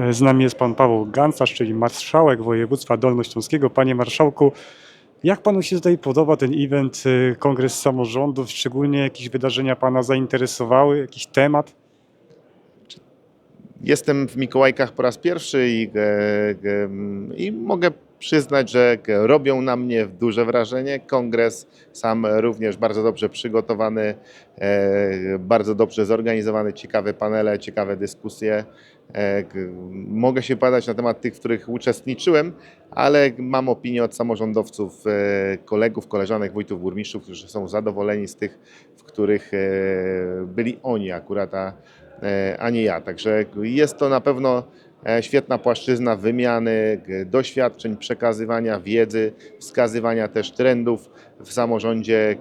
E, Z nami jest pan Paweł Gancarz, czyli marszałek województwa dolnośląskiego. Panie marszałku, jak panu się tutaj podoba ten event, e, kongres samorządów, szczególnie jakieś wydarzenia pana zainteresowały, jakiś temat? Jestem w Mikołajkach po raz pierwszy i, e, i mogę przyznać, że robią na mnie duże wrażenie. Kongres sam również bardzo dobrze przygotowany, e, bardzo dobrze zorganizowany, ciekawe panele, ciekawe dyskusje. E, Mogę się padać na temat tych, w których uczestniczyłem, ale mam opinię od samorządowców, e, kolegów, koleżanek, wójtów, burmistrzów, którzy są zadowoleni z tych, w których byli oni akurat, a nie ja. Także jest to na pewno świetna płaszczyzna wymiany doświadczeń, przekazywania wiedzy, wskazywania też trendów w samorządzie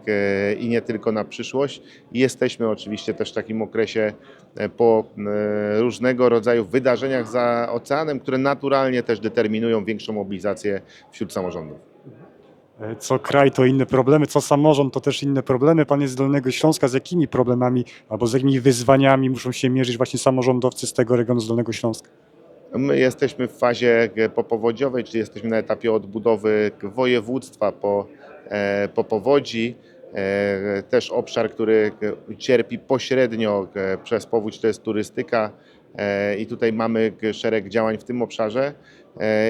i nie tylko na przyszłość. Jesteśmy oczywiście też w takim okresie e, po e, różnego rodzaju wydarzeniach za oceanem, które naturalnie też determinują większą mobilizację wśród samorządów. E, Co kraj to inne problemy, co samorząd to też inne problemy. Pan jest z Dolnego Śląska, z jakimi problemami albo z jakimi wyzwaniami muszą się mierzyć właśnie samorządowcy z tego regionu z Dolnego Śląska? My jesteśmy w fazie popowodziowej, czyli jesteśmy na etapie odbudowy województwa po, e, po powodzi. E, Też obszar, który cierpi pośrednio przez powódź, to jest turystyka e, i tutaj mamy szereg działań w tym obszarze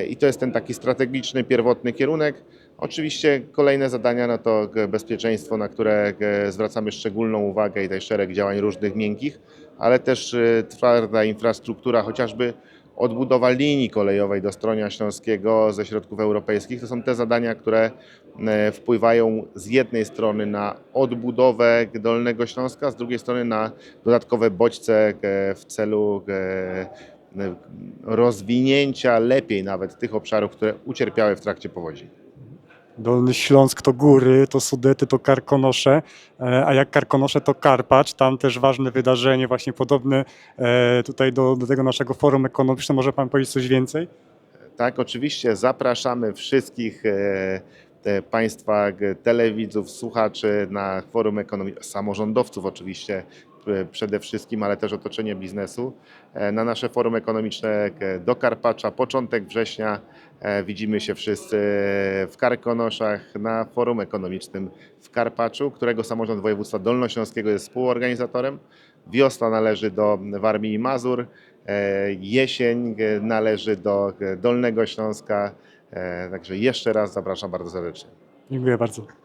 i to jest ten taki strategiczny, pierwotny kierunek. Oczywiście kolejne zadania no to bezpieczeństwo, na które zwracamy szczególną uwagę i tutaj szereg działań różnych miękkich, ale też twarda infrastruktura, chociażby odbudowa linii kolejowej do Stronia Śląskiego ze środków europejskich. To są te zadania, które e, wpływają z jednej strony na odbudowę Dolnego Śląska, z drugiej strony na dodatkowe bodźce e, w celu e, rozwinięcia lepiej nawet tych obszarów, które ucierpiały w trakcie powodzi. Dolny Śląsk to góry, to Sudety, to Karkonosze, e, a jak Karkonosze to Karpacz, tam też ważne wydarzenie, właśnie podobne e, tutaj do, do tego naszego forum ekonomicznego. Może pan powiedzieć coś więcej? Tak, oczywiście zapraszamy wszystkich e, Państwa telewidzów, słuchaczy na forum ekonomii, samorządowców oczywiście przede wszystkim, ale też otoczenie biznesu, e, na nasze forum ekonomiczne g- do Karpacza, początek września. e, Widzimy się wszyscy w Karkonoszach na forum ekonomicznym w Karpaczu, którego samorząd województwa dolnośląskiego jest współorganizatorem. Wiosna należy do Warmii i Mazur, e, jesień e, należy do e, Dolnego Śląska. E, Także jeszcze raz zapraszam bardzo serdecznie. Dziękuję bardzo.